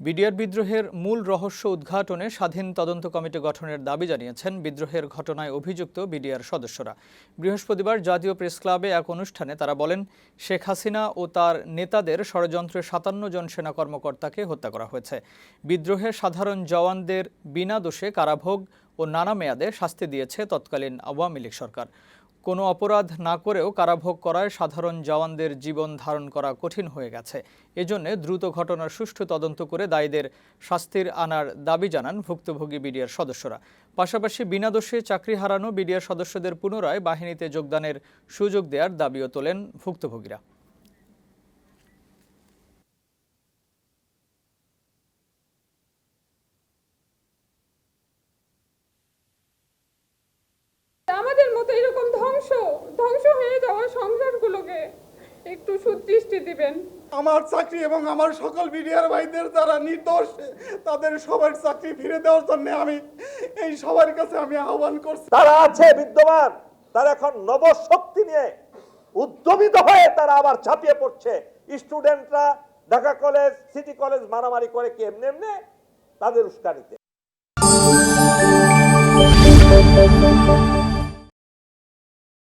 BDR বিদ্রোহের মূল রহস্য উদ্ঘাটনে স্বাধীন তদন্ত কমিটি গঠনের দাবি জানিয়েছেন বিদ্রোহের ঘটনায় অভিযুক্ত বিডিআর সদস্যরা। বৃহস্পতিবার জাতীয় প্রেস ক্লাবে এক অনুষ্ঠানে তারা বলেন, শেখ হাসিনা ও তার নেতাদের ষড়যন্ত্রে সাতান্ন জন সেনা কর্মকর্তাকে হত্যা করা হয়েছে। বিদ্রোহে সাধারণ জওয়ানদের বিনা দোষে কারাভোগ ও নানা মেয়াদে শাস্তি দিয়েছে তৎকালীন আওয়ামী লীগ সরকার। কোনো অপরাধ না করেও কারাভোগ করায় সাধারণ জওয়ানদের জীবন ধারণ করা কঠিন হয়ে গেছে। এজন্য দ্রুত ঘটনার সুষ্ঠু তদন্ত করে দায়ীদের শাস্তির আনার দাবি জানান ভুক্তভোগী বিডিআর সদস্যরা। পাশাপাশি বিনা দোষে চাকরি হারানো বিডিআর সদস্যদের পুনরায় বাহিনীতে যোগদানের সুযোগ দেওয়ার দাবিও তোলেন ভুক্তভোগীরা। ধ্বংস ধ্বংস হয়ে যাওয়া সংসারগুলোকে একটু সুদৃষ্টি দিবেন। আমার চাকরি এবং আমার সকল বিডিআর ভাইদের যারা নির্দোষ তাদের সবার চাকরি ফিরে দেওয়ার জন্য আমি এই সবার কাছে আমি আহ্বান করছি। তারা আছে বিদ্যমান তারা এখন নবশক্তি নিয়ে উদ্যমিত হয়ে তারা আবার ঝাঁপিয়ে পড়ছে। স্টুডেন্টরা ঢাকা কলেজ সিটি কলেজ মারামারি করে কি এমনি এমনি তাদের উস্কানিতে।